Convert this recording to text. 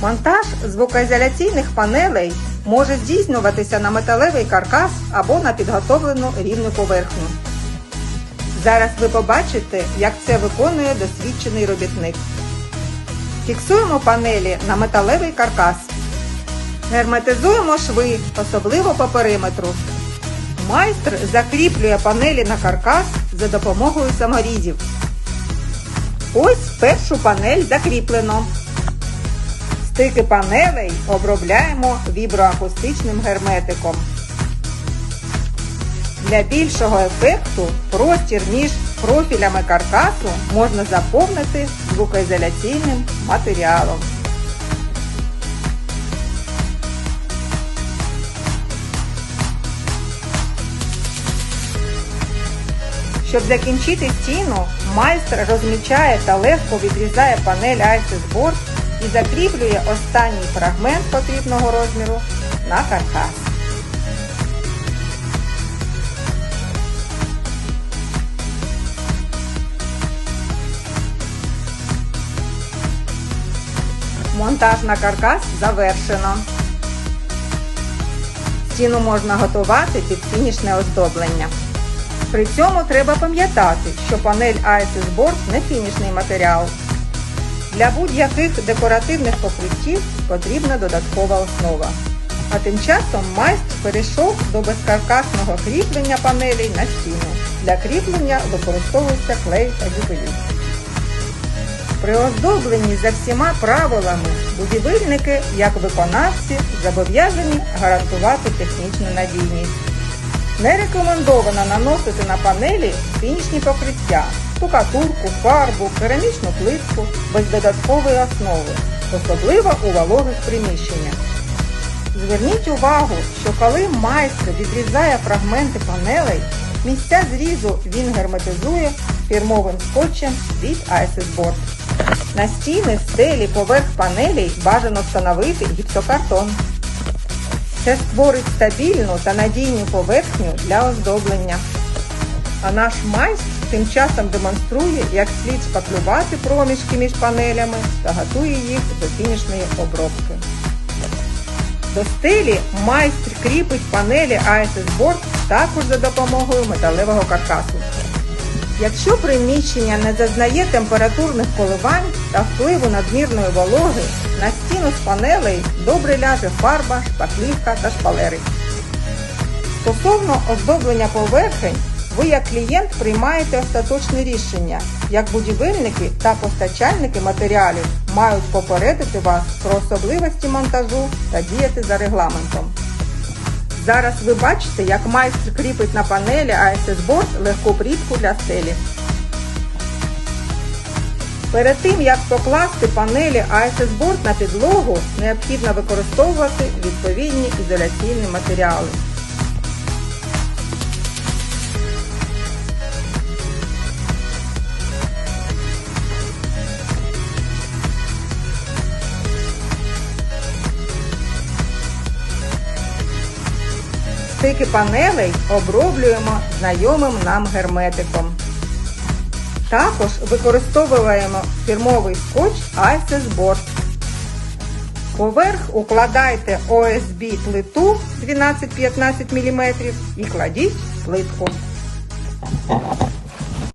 Монтаж звукоізоляційних панелей може здійснюватися на металевий каркас або на підготовлену рівну поверхню. Зараз ви побачите, як це виконує досвідчений робітник. Фіксуємо панелі на металевий каркас. Герметизуємо шви, особливо по периметру. Майстер закріплює панелі на каркас за допомогою саморізів. Ось першу панель закріплено. Стики панелей обробляємо віброакустичним герметиком. Для більшого ефекту простір між профілями каркасу можна заповнити звукоізоляційним матеріалом. Щоб закінчити стіну, майстер розмічає та легко відрізає панель Board і закріплює останній фрагмент потрібного розміру на каркас. Монтаж на каркас завершено. Стіну можна готувати під фінішне оздоблення. При цьому треба пам'ятати, що панель ISIS Board не фінішний матеріал. Для будь-яких декоративних покриттів потрібна додаткова основа. А тим часом майстер перейшов до безкаркасного кріплення панелей на стіну. Для кріплення використовується клей та ювелір. При оздобленні за всіма правилами будівельники, як виконавці, зобов'язані гарантувати технічну надійність. Не рекомендовано наносити на панелі фінішні покриття, штукатурку, фарбу, керамічну плитку без додаткової основи, особливо у вологих приміщеннях. Зверніть увагу, що коли майстер відрізає фрагменти панелей, місця зрізу він герметизує фірмовим скотчем від ISIS Board. На стіни, стелі, поверх панелей бажано встановити гіпсокартон. Це створить стабільну та надійну поверхню для оздоблення. А наш майстер тим часом демонструє, як слід шпаклювати проміжки між панелями та готує їх до фінішної обробки. До стелі майстер кріпить панелі Board також за допомогою металевого каркасу. Якщо приміщення не зазнає температурних коливань та впливу надмірної вологи, на стіну з панелей добре ляже фарба, шпаклівка та шпалери. Стосовно оздоблення поверхень, ви як клієнт приймаєте остаточне рішення, як будівельники та постачальники матеріалів мають попередити вас про особливості монтажу та діяти за регламентом. Зараз ви бачите, як майстер кріпить на панелі Board легку плітку для стелі. Перед тим, як покласти панелі Board на підлогу, необхідно використовувати відповідні ізоляційні матеріали. Стики панелей оброблюємо знайомим нам герметиком. Також використовуємо фірмовий скотч ISIS Board. Поверх укладайте OSB плиту 12-15 мм і кладіть плитку.